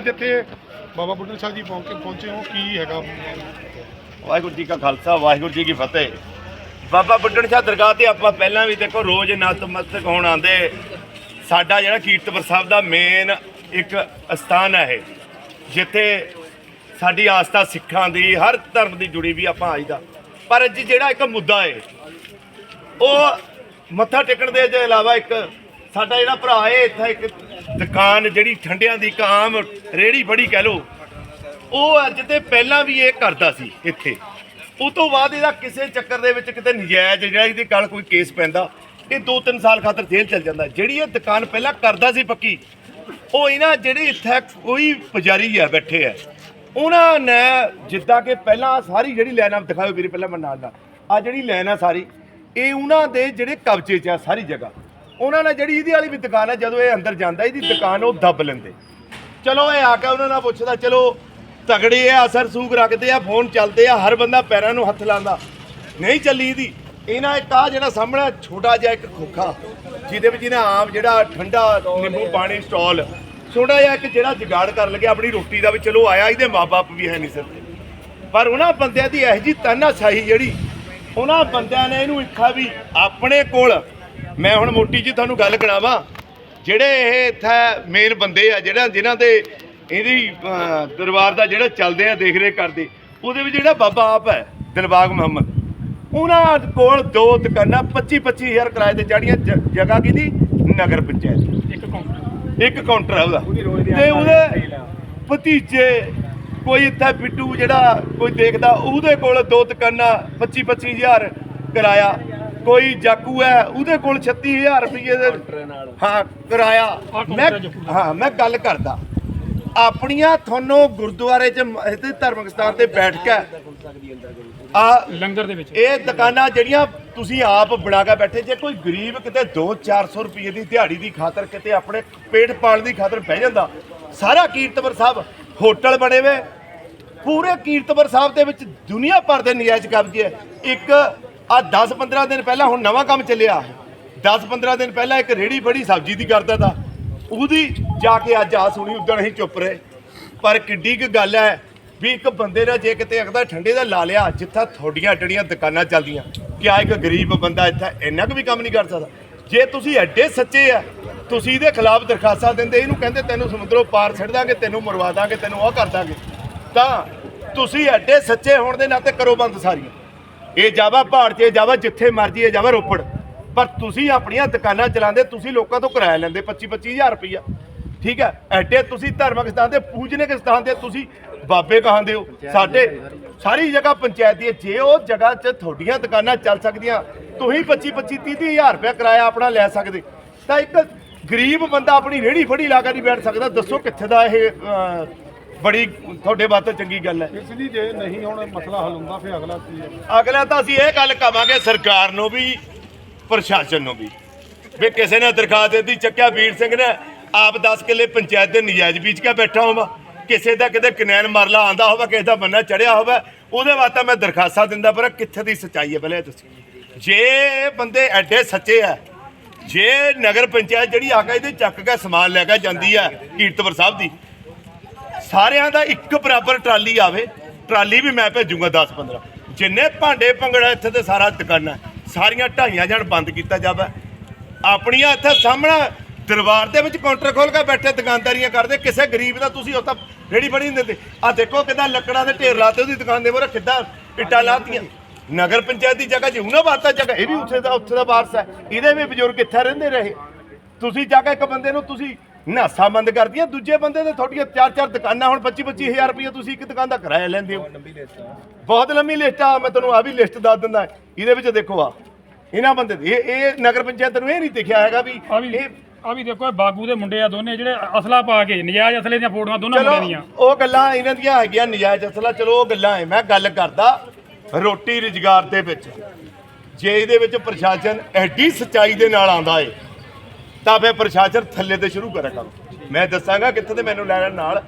ਜਿੱਥੇ ਬਾਬਾ ਬੁੱਢਨ ਸਾਹਿਬ ਜੀ ਪਹੁੰਚ ਪਹੁੰਚੇ ਹੋ, ਕੀ ਹੈਗਾ? ਵਾਹਿਗੁਰੂ ਜੀ ਕਾ ਖਾਲਸਾ, ਵਾਹਿਗੁਰੂ ਜੀ ਕੀ ਫਤਿਹ। ਬਾਬਾ ਬੁੱਢਣ ਸ਼ਾਹ ਦਰਗਾਹ ਤੇ ਆਪਾਂ ਪਹਿਲਾਂ ਵੀ ਦੇਖੋ, ਰੋਜ਼ ਨਤਮਸਤਕ ਹੋਣ ਆਉਂਦੇ। ਸਾਡਾ ਜਿਹੜਾ ਕੀਰਤਪੁਰ ਸਾਹਿਬ ਦਾ ਮੇਨ ਇੱਕ ਅਸਥਾਨ ਹੈ ਇਹ। ਜਿੱਥੇ ਸਾਡੀ ਆਸਥਾ ਸਿੱਖਾਂ ਦੀ, ਹਰ ਧਰਮ ਦੀ ਜੁੜੀ ਵੀ ਆਪਾਂ ਆਈਦਾ। ਪਰ ਅੱਜ ਜਿਹੜਾ ਇੱਕ ਮੁੱਦਾ ਹੈ, ਉਹ ਮੱਥਾ ਟੇਕਣ ਦੇ ਇਲਾਵਾ ਇੱਕ ਸਾਡਾ ਜਿਹੜਾ ਭਰਾ ਹੈ ਇੱਥੇ ਇੱਕ ਦੁਕਾਨ ਜਿਹੜੀ ਠੰਡਿਆਂ ਦੀ ਇੱਕ ਆਮ ਰੇੜੀ ਫੜੀ ਕਹਿ ਲੋ ਉਹ ਅੱਜ ਤੇ ਪਹਿਲਾਂ ਵੀ ਇਹ ਕਰਦਾ ਸੀ ਇੱਥੇ। ਉਸ ਤੋਂ ਬਾਅਦ ਇਹਦਾ ਕਿਸੇ ਚੱਕਰ ਦੇ ਵਿੱਚ ਕਿਤੇ ਨਜਾਇਜ਼ ਜਿਹੜਾ ਇਹਦੇ ਗੱਲ ਕੋਈ ਕੇਸ ਪੈਂਦਾ, ਇਹ 2-3 ਸਾਲ ਖਾਤਰ ਜੇਲ੍ਹ ਚਲ ਜਾਂਦਾ। ਜਿਹੜੀ ਇਹ ਦੁਕਾਨ ਪਹਿਲਾਂ ਕਰਦਾ ਸੀ ਪੱਕੀ, ਉਹ ਇਹਨਾਂ ਜਿਹੜੇ ਇੱਥੇ ਕੋਈ ਪੁਜਾਰੀ ਆ, ਬੈਠੇ ਆ, ਉਹਨਾਂ ਨੇ ਜਿੱਦਾਂ ਕਿ ਪਹਿਲਾਂ ਸਾਰੀ ਜਿਹੜੀ ਲਾਈਨ ਆਪ ਦਿਖਾਓ ਵੀਰੇ, ਪਹਿਲਾਂ ਮੈਂ ਨਾਲ ਦਾ। ਆ ਜਿਹੜੀ ਲਾਈਨ ਆ ਸਾਰੀ, ਇਹ ਉਹਨਾਂ ਦੇ ਜਿਹੜੇ ਕਬਜ਼ੇ 'ਚ ਆ ਸਾਰੀ ਜਗ੍ਹਾ। ਉਹਨਾਂ ਨੇ ਜਿਹੜੀ ਇਹਦੀ ਵਾਲੀ ਵੀ ਦੁਕਾਨ ਹੈ ਜਦੋਂ ਇਹ ਅੰਦਰ ਜਾਂਦਾ, ਇਹਦੀ ਦੁਕਾਨ ਉਹ ਦੱਬ ਲੈਂਦੇ। ਚਲੋ ਇਹ ਆ ਕੇ ਉਹਨਾਂ ਨਾਲ ਪੁੱਛਦਾ, ਚਲੋ ਤਗੜੇ ਆ, ਅਸਰ ਸੂਗ ਰੱਖਦੇ ਆ, ਫੋਨ ਚੱਲਦੇ ਆ, ਹਰ ਬੰਦਾ ਪੈਰਾਂ ਨੂੰ ਹੱਥ ਲਾਉਂਦਾ। ਨਹੀਂ ਚੱਲੀ ਇਹਦੀ। ਇਹਨਾਂ ਇੱਕ ਆ ਜਿਹੜਾ ਸਾਹਮਣੇ ਛੋਟਾ ਜਿਹਾ ਇੱਕ ਖੋਖਾ, ਜਿਹਦੇ ਵਿੱਚ ਇਹਨੇ ਆਮ ਜਿਹੜਾ ਠੰਡਾ ਨਿੰਬੂ ਪਾਣੀ ਸਟਾਲ, ਛੋਟਾ ਜਿਹਾ ਇੱਕ ਜਿਹੜਾ ਜੁਗਾੜ ਕਰ ਲੱਗਿਆ ਆਪਣੀ ਰੋਟੀ ਦਾ ਵੀ ਚਲੋ ਆਇਆ, ਇਹਦੇ ਮਾਪੇ ਵੀ ਹੈ ਨਹੀਂ ਸਿਰ ਪਰ ਉਹਨਾਂ ਬੰਦਿਆਂ ਦੀ ਇਹੋ ਜੀ ਤਾਨਾਸ਼ਾਹੀ ਜਿਹੜੀ, ਉਹਨਾਂ ਬੰਦਿਆਂ ਨੇ ਇਹਨੂੰ ਇੱਖਾ ਵੀ ਆਪਣੇ ਕੋਲ ਮੈਂ ਹੁਣ ਮੋਟੀ ਜੀ ਤੁਹਾਨੂੰ ਗੱਲ ਕਰਾਵਾਂ। ਜਿਹੜੇ ਇਹ ਇੱਥੇ ਮੇਨ ਬੰਦੇ ਆ ਜਿਹੜਾ ਜਿਨ੍ਹਾਂ ਦੇ ਇਹਦੀ ਦਰਬਾਰ ਦਾ ਜਿਹੜਾ ਚੱਲਦੇ ਆ ਦੇਖ ਰੇਖ ਕਰਦੇ ਉਹਦੇ ਵਿੱਚ ਜਿਹੜਾ ਬਾਬਾ ਆਪ ਹੈ ਦਿਲਬਾਗ ਮੁਹੰਮਦ ਉਹਨਾਂ ਕੋਲ ਦੋ ਦੁਕਾਨਾਂ 25 25000 ਕਿਰਾਏ ਤੇ ਚਾੜੀਆਂ ਜਗ੍ਹਾ ਕਿਹਦੀ? ਨਗਰ ਪੰਚਾਇਤ। ਇੱਕ ਕਾਊਂਟਰ। ਇੱਕ ਕਾਊਂਟਰ ਹੈ ਉਹਦਾ। ਤੇ ਉਹਦੇ ਭਤੀਜੇ ਕੋਈ ਇੱਥੇ ਬਿੱਟੂ ਜਿਹੜਾ ਕੋਈ ਦੇਖਦਾ ਉਹਦੇ ਕੋਲ ਦੋ ਦੁਕਾਨਾਂ 25 25000 ਕਿਰਾਇਆ। ਕੋਈ ਜਾਕੂ ਹੈ ਉਹਦੇ ਕੋਲ 36000 ਰੁਪਏ ਦੇ ਹਾਂ ਕਿਰਾਇਆ। ਮੈਂ ਹਾਂ ਮੈਂ ਗੱਲ ਕਰਦਾ। ਆਪਣੀਆਂ ਤੁਹਾਨੂੰ ਗੁਰਦੁਆਰੇ ਚ ਇੱਥੇ ਧਰਮਕ ਸਥਾਨ ਤੇ ਬੈਠ ਕੇ ਆ ਲੰਗਰ ਦੇ ਵਿੱਚ। ਇਹ ਦੁਕਾਨਾਂ ਜਿਹੜੀਆਂ ਤੁਸੀਂ ਆਪ ਬਣਾ ਕੇ ਬੈਠੇ ਜੇ ਕੋਈ ਗਰੀਬ ਕਿਤੇ 2-400 ਰੁਪਏ ਦੀ ਦਿਹਾੜੀ ਦੀ ਖਾਤਰ ਕਿਤੇ ਆਪਣੇ ਪੇਟ ਪਾਲਣ ਦੀ ਖਾਤਰ ਬਹਿ ਜਾਂਦਾ ਸਾਰਾ ਕੀਰਤਪੁਰ ਸਾਹਿਬ ਹੋਟਲ ਬਣੇ ਵੇ। ਪੂਰੇ ਕੀਰਤਪੁਰ ਸਾਹਿਬ ਦੇ ਵਿੱਚ ਦੁਨੀਆ ਭਰ ਦੇ ਨਜਾਇਜ਼ ਕਬਜ਼ੇ। ਹੈ। ਇੱਕ ਆ 10-15 ਦਿਨ ਪਹਿਲਾਂ ਹੁਣ ਨਵਾਂ ਕੰਮ ਚੱਲਿਆ। 10-15 ਦਿਨ ਪਹਿਲਾਂ ਇੱਕ ਰੇੜੀ ਫੜੀ ਸਬਜ਼ੀ ਦੀ ਕਰਦਾ ਤਾ। ਉਹਦੀ ਜਾ ਕੇ ਅੱਜ ਆ ਸੁਣੀ ਉਦੋਂ ਅਸੀਂ ਚੁੱਪ ਰਹੇ। ਪਰ ਕਿੱਡੀ ਕੁ ਗੱਲ ਹੈ ਵੀ ਇੱਕ ਬੰਦੇ ਨੇ ਜੇ ਕਿਤੇ ਅਗਦਾ ਠੰਡੇ ਦਾ ਲਾ ਲਿਆ, ਜਿੱਥਾ ਤੁਹਾਡੀਆਂ ਡੜੀਆਂ ਦੁਕਾਨਾਂ ਚੱਲਦੀਆਂ, ਕਿਆ ਇੱਕ ਗਰੀਬ ਬੰਦਾ ਇੱਥੇ ਇੰਨਾ ਕੁ ਵੀ ਕੰਮ ਨਹੀਂ ਕਰ ਸਕਦਾ? ਜੇ ਤੁਸੀਂ ਐਡੇ ਸੱਚੇ ਆ, ਤੁਸੀਂ ਇਹਦੇ ਖਿਲਾਫ ਦਰਖਾਸਤਾਂ ਦਿੰਦੇ, ਇਹਨੂੰ ਕਹਿੰਦੇ ਤੈਨੂੰ ਸਮੁੰਦਰੋਂ ਪਾਰ ਛੱਡ ਦਾਂਗੇ, ਤੈਨੂੰ ਮਰਵਾ ਦਾਂਗੇ, ਤੈਨੂੰ ਉਹ ਕਰ ਦਾਂਗੇ। ਤਾਂ ਤੁਸੀਂ ਐਡੇ ਸੱਚੇ ਹੋਣ ਦੇ ਨਾਤੇ ਕਰੋ ਬੰਦ ਸਾਰੀਆਂ। ਇਹ ਜਾਵਾ ਪਹਾੜ 'ਚ ਇਹ ਜਾਵਾ ਜਿੱਥੇ ਮਰਜ਼ੀ ਇਹ ਜਾਵਾ ਰੋਪੜ। ਪਰ ਤੁਸੀਂ ਆਪਣੀਆਂ ਦੁਕਾਨਾਂ ਚਲਾਉਂਦੇ ਤੁਸੀਂ ਲੋਕਾਂ ਤੋਂ ਕਿਰਾਇਆ ਲੈਂਦੇ 25 25000 ਰੁਪਈਆ। ਠੀਕ ਹੈ? ਐਡੇ ਤੁਸੀਂ ਧਾਰਮਿਕ ਸਥਾਨ ਤੇ ਪੂਜਨਿਕ ਸਥਾਨ ਤੇ ਤੁਸੀਂ ਬਾਬੇ ਕਹਾਂਦੇ ਹੋ। ਸਾਡੇ ਸਾਰੀ ਜਗ੍ਹਾ ਪੰਚਾਇਤ ਦੀ ਹੈ। ਜੇ ਉਹ ਜਗ੍ਹਾ 'ਚ ਤੁਹਾਡੀਆਂ ਦੁਕਾਨਾਂ ਚੱਲ ਸਕਦੀਆਂ ਤੁਸੀਂ 25 25 30 ਹਜ਼ਾਰ ਰੁਪਇਆ ਕਿਰਾਇਆ ਆਪਣਾ ਲੈ ਸਕਦੇ। ਤਾਂ ਇੱਕ ਗਰੀਬ ਬੰਦਾ ਆਪਣੀ ਰੇੜੀ ਫੜੀ ਲਾ ਕੇ ਨਹੀਂ ਬੈਠ ਸਕਦਾ। ਦੱਸੋ ਕਿੱਥੇ ਦਾ ਇਹ ਅਹ, ਬੜੀ ਤੁਹਾਡੇ ਵਾਸਤੇ ਚੰਗੀ ਗੱਲ ਹੈ। ਇਸ ਲਈ ਜੇ ਨਹੀਂ ਹੁਣ ਮਸਲਾ ਹੱਲ ਹੁੰਦਾ ਫਿਰ ਅਗਲਾ ਕੀ ਹੈ? ਅਗਲਾ ਤਾਂ ਅਸੀਂ ਇਹ ਗੱਲ ਕਵਾਂਗੇ ਸਰਕਾਰ ਨੂੰ ਵੀ ਪ੍ਰਸ਼ਾਸਨ ਨੂੰ ਵੀ ਵੀ ਕਿਸੇ ਨੇ ਦਰਖਾਸਤ ਦਿੱਤੀ ਚੱਕਿਆ ਵੀਰ ਸਿੰਘ ਨੇ ਆਪ 10 ਕਿੱਲੇ ਪੰਚਾਇਤ ਦੇ ਨਜਾਇਜ਼ ਬੀਜ ਕੇ ਬੈਠਾ ਹੋਵਾਂ। ਕਿਸੇ ਦਾ ਕਿਤੇ ਕਨੈਨ ਮਰਲਾ ਆਂਦਾ ਹੋਵੇ ਕਿਸੇ ਦਾ ਬੰਨਾ ਚੜਿਆ ਹੋਵੇ ਉਹਦੇ ਵਾਸਤੇ ਮੈਂ ਦਰਖਾਸਤਾਂ ਦਿੰਦਾ ਪਰ ਕਿੱਥੇ ਦੀ ਸੱਚਾਈ ਹੈ ਪਹਿਲੇ ਦੱਸੋ ਜੇ ਬੰਦੇ ਐਡੇ ਸੱਚੇ ਆ ਜੇ ਨਗਰ ਪੰਚਾਇਤ ਜਿਹੜੀ ਆ ਕੇ ਇਹਦੇ ਚੱਕ ਕੇ ਸਮਾਨ ਲੈ ਕੇ ਜਾਂਦੀ ਹੈ ਕੀਰਤਪੁਰ ਸਾਹਿਬ ਦੀ ਸਾਰਿਆਂ ਦਾ ਇੱਕ ਬਰਾਬਰ ਟਰਾਲੀ ਆਵੇ, ਟਰਾਲੀ ਵੀ ਮੈਂ ਭੇਜੂਗਾ 10 15 ਜਿੰਨੇ ਭਾਂਡੇ ਭੰਗੜਾ ਇੱਥੇ ਤੇ ਸਾਰਾ ਦੁਕਾਨਾਂ, ਸਾਰੀਆਂ ਢਾਈਆਂ ਜਾਣ ਬੰਦ ਕੀਤਾ ਜਾਵੇ। ਆਪਣੀਆਂ ਇੱਥੇ ਸਾਹਮਣੇ ਦਰਬਾਰ ਦੇ ਵਿੱਚ ਕਾਊਂਟਰ ਖੋਲ ਕੇ ਬੈਠੇ ਦੁਕਾਨਦਾਰੀਆਂ ਕਰਦੇ, ਕਿਸੇ ਗਰੀਬ ਦਾ ਤੁਸੀਂ ਉਹ ਤਾਂ ਰੇੜੀ ਬਣੀ ਨਹੀਂ ਦਿੰਦੇ। ਆ ਦੇਖੋ ਕਿਦਾਂ ਲੱਕੜਾਂ ਦੇ ਢੇਰ ਲਾਤੇ ਉਹਦੀ ਦੁਕਾਨ ਦੇ ਮੂਹਰੇ, ਕਿੱਦਾਂ ਇੱਟਾਂ ਲਾਤੀਆਂ। ਨਗਰ ਪੰਚਾਇਤ ਦੀ ਜਗ੍ਹਾ 'ਚ ਉਹਨਾਂ ਬਾਤਾਂ ਜਗ੍ਹਾ, ਇਹ ਵੀ ਉੱਥੇ ਦਾ ਉੱਥੇ ਦਾ ਵਾਰਸ ਹੈ। ਇਹਦੇ ਵੀ ਬਜ਼ੁਰਗ ਇੱਥੇ ਰਹਿੰਦੇ ਰਹੇ। ਤੁਸੀਂ ਜਾ ਕੇ ਇੱਕ ਬੰਦੇ ਨੂੰ ਤੁਸੀਂ ਨਾਸਾ ਬੰਦ ਕਰਦੀਆਂ ਦੂਜੇ ਬੰਦੇ ਦੇ ਤੁਹਾਡੀਆਂ ਚਾਰ ਚਾਰ ਦੁਕਾਨਾਂ ਹੁਣ 25 25000 ਰੁਪਏ ਤੁਸੀਂ ਇੱਕ ਦੁਕਾਨ ਦਾ ਕਿਰਾਇਆ ਲੈਂਦੇ ਹੋ। ਬਹੁਤ ਲੰਮੀ ਲਿਸਟ ਆ। ਮੈਂ ਤੁਹਾਨੂੰ ਆ ਵੀ ਲਿਸਟ ਦੱਸ ਦਿੰਦਾ। ਇਹਦੇ ਵਿੱਚ ਦੇਖੋ ਆ ਇਹਨਾਂ ਬੰਦੇ ਦੀ ਇਹ ਇਹ ਨਗਰ ਪੰਚਾਇਤ ਨੂੰ ਇਹ ਨਹੀਂ ਦਿਖਿਆ ਹੈਗਾ ਵੀ ਇਹ ਆ ਵੀ ਦੇਖੋ ਇਹ ਬਾਗੂ ਦੇ ਮੁੰਡੇ ਆ ਦੋਨੇ ਜਿਹੜੇ ਅਸਲਾ ਪਾ ਕੇ ਨਜਾਇਜ਼ ਅਸਲੇ ਦੀਆਂ ਫੋਟੋਆਂ ਦੋਨਾਂ ਮੁੰਡਿਆਂ ਦੀਆਂ। ਉਹ ਗੱਲਾਂ ਇਹਨਾਂ ਦੀਆਂ ਹੈਗੀਆਂ ਨਜਾਇਜ਼ ਅਸਲਾ ਚਲੋ ਉਹ ਗੱਲਾਂ ਐ। ਮੈਂ ਗੱਲ ਕਰਦਾ ਰੋਟੀ ਰੁਜ਼ਗਾਰ ਦੇ ਵਿੱਚ। ਜੇ ਇਹਦੇ ਵਿੱਚ ਪ੍ਰਸ਼ਾਸਨ ਐਡੀ ਸਚਾਈ ਦੇ ਨਾਲ ਆਂਦਾ ਏ ਤਾਂ ਫਿਰ ਪ੍ਰਸ਼ਾਸਨ ਥੱਲੇ ਤੇ ਸ਼ੁਰੂ ਕਰਿਆ ਕਰੋ। ਮੈਂ ਦੱਸਾਂਗਾ ਕਿੱਥੇ ਤੇ ਮੈਨੂੰ ਲੈਣ ਨਾਲ।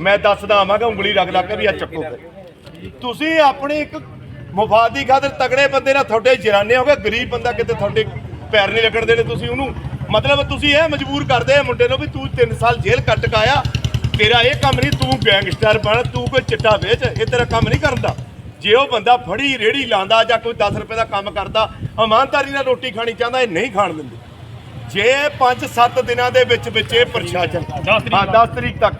ਮੈਂ ਦੱਸਦਾ ਆਵਾਂਗਾ, ਉਂਗਲੀ ਰੱਖ ਲੱਗ ਕੇ ਵੀ ਆ ਚੱਕੋ ਤੁਸੀਂ ਆਪਣੇ ਇੱਕ ਮਫਾਦ ਦੀ ਖਾਤਰ ਤਗੜੇ ਬੰਦੇ ਨਾਲ ਤੁਹਾਡੇ ਜਰਾਨੇ ਹੋਗੇ, ਗਰੀਬ ਬੰਦਾ ਕਿਤੇ ਤੁਹਾਡੇ ਪੈਰ ਨਹੀਂ ਲੱਗਣ ਦੇਣੇ ਤੁਸੀਂ ਉਹਨੂੰ। ਮਤਲਬ ਤੁਸੀਂ ਇਹ ਮਜਬੂਰ ਕਰਦੇ ਆ ਮੁੰਡੇ ਨੂੰ ਵੀ ਤੂੰ 3 ਸਾਲ ਜੇਲ੍ਹ ਕੱਟ ਕੇ ਆਇਆ। ਤੇਰਾ ਇਹ ਕੰਮ ਨਹੀਂ, ਤੂੰ ਗੈਂਗਸਟਰ ਬਣ, ਤੂੰ ਕੋਈ ਚਿੱਟਾ ਵੇਚ, ਇਹ ਤੇਰਾ ਕੰਮ ਨਹੀਂ ਕਰਦਾ ਜੇ ਉਹ ਬੰਦਾ ਫੜੀ ਰੇੜੀ ਲਾਂਦਾ ਜਾਂ ਕੋਈ 10 ਰੁਪਏ ਦਾ ਕੰਮ ਕਰਦਾ, ਇਮਾਨਦਾਰੀ ਨਾਲ ਰੋਟੀ ਖਾਣੀ ਚਾਹੁੰਦਾ, ਇਹ ਨਹੀਂ ਖਾਣ ਦਿੰਦੇ। ਜੇ 5-7 ਦਿਨਾਂ ਦੇ ਵਿੱਚ ਵਿੱਚ ਇਹ ਪ੍ਰਸ਼ਾਸਨ ਹਾਂ 10 ਤਰੀਕ ਤੱਕ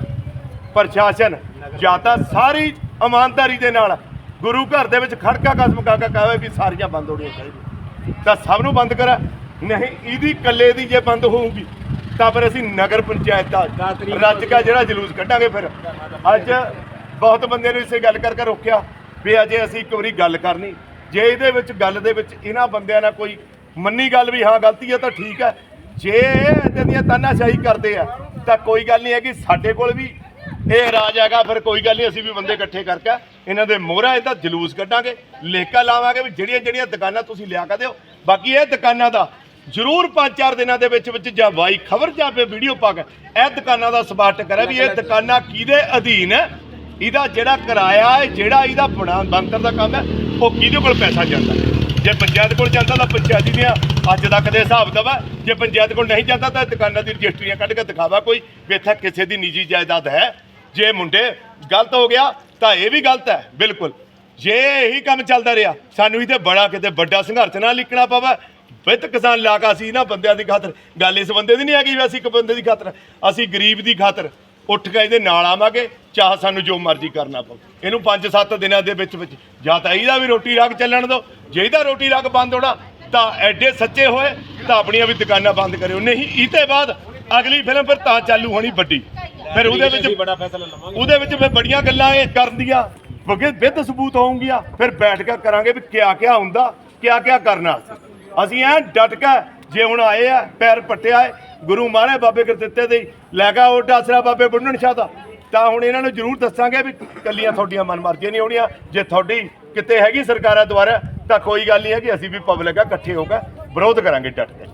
ਪ੍ਰਸ਼ਾਸਨ ਜਾਂ ਤਾਂ ਸਾਰੀ ਇਮਾਨਦਾਰੀ ਦੇ ਨਾਲ ਗੁਰੂ ਘਰ ਦੇ ਵਿੱਚ ਖੜਕਾ ਕਸਮ ਕਾ ਕੇ ਕਹੇ ਵੀ ਸਾਰੀਆਂ ਬੰਦ ਹੋਣੀਆਂ ਚਾਹੀਦੀਆਂ। ਤਾਂ ਸਭ ਨੂੰ ਬੰਦ ਕਰਾ। ਨਹੀਂ ਇਹਦੀ ਇਕੱਲੇ ਦੀ ਜੇ ਬੰਦ ਹੋਊਗੀ ਤਾਂ ਫਿਰ ਅਸੀਂ ਨਗਰ ਪੰਚਾਇਤ ਦਾ ਰੱਜ ਕਾ ਜਿਹੜਾ ਜਲੂਸ ਕੱਢਾਂਗੇ ਫਿਰ। ਅੱਜ ਬਹੁਤ ਬੰਦੇ ਨੇ ਇਸੇ ਗੱਲ ਕਰਕੇ ਰੋਕਿਆ ਵੀ ਅਜੇ ਅਸੀਂ ਇੱਕ ਵਾਰੀ ਗੱਲ ਕਰਨੀ। ਜੇ ਇਹਦੇ ਵਿੱਚ ਗੱਲ ਦੇ ਵਿੱਚ ਇਹਨਾਂ ਬੰਦਿਆਂ ਨਾਲ ਕੋਈ ਮੰਨੀ ਗੱਲ ਵੀ ਹਾਂ ਗਲਤੀ ਹੈ ਤਾਂ ਠੀਕ ਹੈ। ਜੇ ਇਹਦੇ ਦੀਆਂ ਤਾਨਾਸ਼ਾਹੀ ਕਰਦੇ ਆ, ਤਾਂ ਕੋਈ ਗੱਲ ਨਹੀਂ ਹੈਗੀ, ਸਾਡੇ ਕੋਲ ਵੀ ਇਹ ਰਾਜ ਹੈਗਾ, ਫਿਰ ਕੋਈ ਗੱਲ ਨਹੀਂ, ਅਸੀਂ ਵੀ ਬੰਦੇ ਇਕੱਠੇ ਕਰਕੇ ਇਹਨਾਂ ਦੇ ਮੋਹਰਾ ਇਹਦਾ ਜਲੂਸ ਕੱਢਾਂਗੇ, ਲੇਖਾ ਲਾਵਾਂਗੇ ਵੀ ਜਿਹੜੀਆਂ ਜਿਹੜੀਆਂ ਦੁਕਾਨਾਂ ਤੁਸੀਂ ਲਿਆ ਕੇ ਦਿਓ ਬਾਕੀ ਇਹ ਦੁਕਾਨਾਂ ਦਾ ਜ਼ਰੂਰ 5-4 ਦਿਨਾਂ ਦੇ ਵਿੱਚ ਵਿੱਚ ਜਾਂ ਵਾਈ ਖਬਰ ਜਾਂ ਫੇ ਵੀਡੀਓ ਪਾ ਕੇ ਇਹ ਦੁਕਾਨਾਂ ਦਾ ਸਪਾਟ ਕਰਿਆ ਵੀ ਇਹ ਦੁਕਾਨਾਂ ਕਿਹਦੇ ਅਧੀਨ ਹੈ ਇਹਦਾ ਜਿਹੜਾ ਕਿਰਾਇਆ ਹੈ, ਜਿਹੜਾ ਇਹਦਾ ਬਣਾ ਬੰਤਰ ਦਾ ਕੰਮ ਹੈ, ਉਹ ਕਿਹਦੇ ਕੋਲ ਪੈਸਾ ਜਾਂਦਾ ਹੈ? ਜੇ ਪੰਚਾਇਤ ਕੋਲ ਜਾਂਦਾ ਤਾਂ ਪੰਚਾਇਤੀ ਦੀਆਂ ਅੱਜ ਤੱਕ ਦੇ ਹਿਸਾਬ ਦਵਾ ਜੇ ਪੰਚਾਇਤ ਕੋਲ ਨਹੀਂ ਜਾਂਦਾ ਤਾਂ ਦੁਕਾਨਾਂ ਦੀ ਰਜਿਸਟਰੀਆਂ ਕੱਢ ਕੇ ਦਿਖਾਵਾ ਕੋਈ ਵੀ ਇੱਥੇ ਕਿਸੇ ਦੀ ਨਿੱਜੀ ਜਾਇਦਾਦ ਹੈ। ਜੇ ਮੁੰਡੇ ਗਲਤ ਹੋ ਗਿਆ ਤਾਂ ਇਹ ਵੀ ਗਲਤ ਹੈ, ਬਿਲਕੁਲ। ਜੇ ਇਹੀ ਕੰਮ ਚੱਲਦਾ ਰਿਹਾ, ਸਾਨੂੰ ਇਹਦੇ ਬੜਾ ਕਿਤੇ ਵੱਡਾ ਸੰਘਰਸ਼ ਨਾਲ ਲਿਖਣਾ ਪਵੇ। ਵਿੱਤ ਕਿਸਾਨ ਇਲਾਕਾ ਸੀ ਨਾ ਬੰਦਿਆਂ ਦੀ ਖਾਤਰ। ਗੱਲ ਇਸ ਬੰਦੇ ਦੀ ਨਹੀਂ ਹੈਗੀ ਵੀ ਅਸੀਂ ਇੱਕ ਬੰਦੇ ਦੀ ਖਾਤਰ। ਅਸੀਂ ਗਰੀਬ ਦੀ ਖਾਤਰ ਉੱਠ ਕੇ ਇਹਦੇ ਨਾਲ ਆਵਾਂਗੇ, ਚਾਹ ਸਾਨੂੰ ਜੋ ਮਰਜ਼ੀ ਕਰਨਾ ਪਵੇ। ਇਹਨੂੰ 5-7 ਦਿਨਾਂ ਦੇ ਵਿੱਚ ਵਿੱਚ ਜਾਂ ਤਾਂ ਇਹਦਾ ਵੀ ਰੋਟੀ ਰਾਗ ਚੱਲਣ ਦਿਓ। ਜੇ ਇਹਦਾ ਰੋਟੀ ਰਾਗ ਬੰਦ ਹੋਣਾ ਤਾਂ ਐਡੇ ਸੱਚੇ ਹੋਏ ਤਾਂ ਆਪਣੀਆਂ ਵੀ ਦੁਕਾਨਾਂ ਬੰਦ ਕਰਿਓ। ਨਹੀਂ ਇਹ ਤੇ ਬਾਅਦ ਅਗਲੀ ਫਿਲਮ ਫਿਰ ਤਾਂ ਚਾਲੂ ਹੋਣੀ ਵੱਡੀ। ਫਿਰ ਉਹਦੇ ਵਿੱਚ ਬੜਾ ਫੈਸਲਾ ਲਵਾਂਗੇ। ਉਹਦੇ ਵਿੱਚ ਫਿਰ ਬੜੀਆਂ ਗੱਲਾਂ ਇਹ ਕਰਨ ਦੀਆਂ। ਕਿਉਂਕਿ ਵਿਦ ਸਬੂਤ ਹੋਊਗੀਆਂ। ਫਿਰ ਬੈਠ ਕੇ ਕਰਾਂਗੇ ਵੀ ਕਿਆ ਕਿਆ ਹੁੰਦਾ ਕਿਆ ਕਿਆ ਕਰਨਾ। ਅਸੀਂ ਐ ਡਟ ਕੇ ਜੇ ਹੁਣ ਆਏ ਆ ਪੈਰ ਪੱਟਿਆ ਹੈ ਗੁਰੂ ਮਾਰੇ ਬਾਬੇ ਗੁਰਦਿੱਤੇ ਦੇ ਲੈ ਕੇ ਉਹ ਆਸਰਾ ਬਾਬੇ ਬੁੱਢਣ ਸ਼ਾਹ ਦਾ। ਤਾਂ ਹੁਣ ਇਹਨਾਂ ਨੂੰ ਜ਼ਰੂਰ ਦੱਸਾਂਗੇ ਵੀ ਕੱਲੀਆਂ ਤੁਹਾਡੀਆਂ ਮਨਮਰਜ਼ੀਆਂ ਨਹੀਂ ਹੋਣੀਆਂ ਜੇ ਤੁਹਾਡੀ ਕਿਤੇ ਹੈਗੀ ਸਰਕਾਰਾਂ ਦੁਆਰਾ ਤਾਂ ਕੋਈ ਗੱਲ ਨਹੀਂ ਹੈ ਕਿ ਅਸੀਂ ਵੀ ਪਬਲਿਕ ਆ, ਇਕੱਠੇ ਹੋ ਕੇ ਵਿਰੋਧ ਕਰਾਂਗੇ ਡਟ ਕੇ।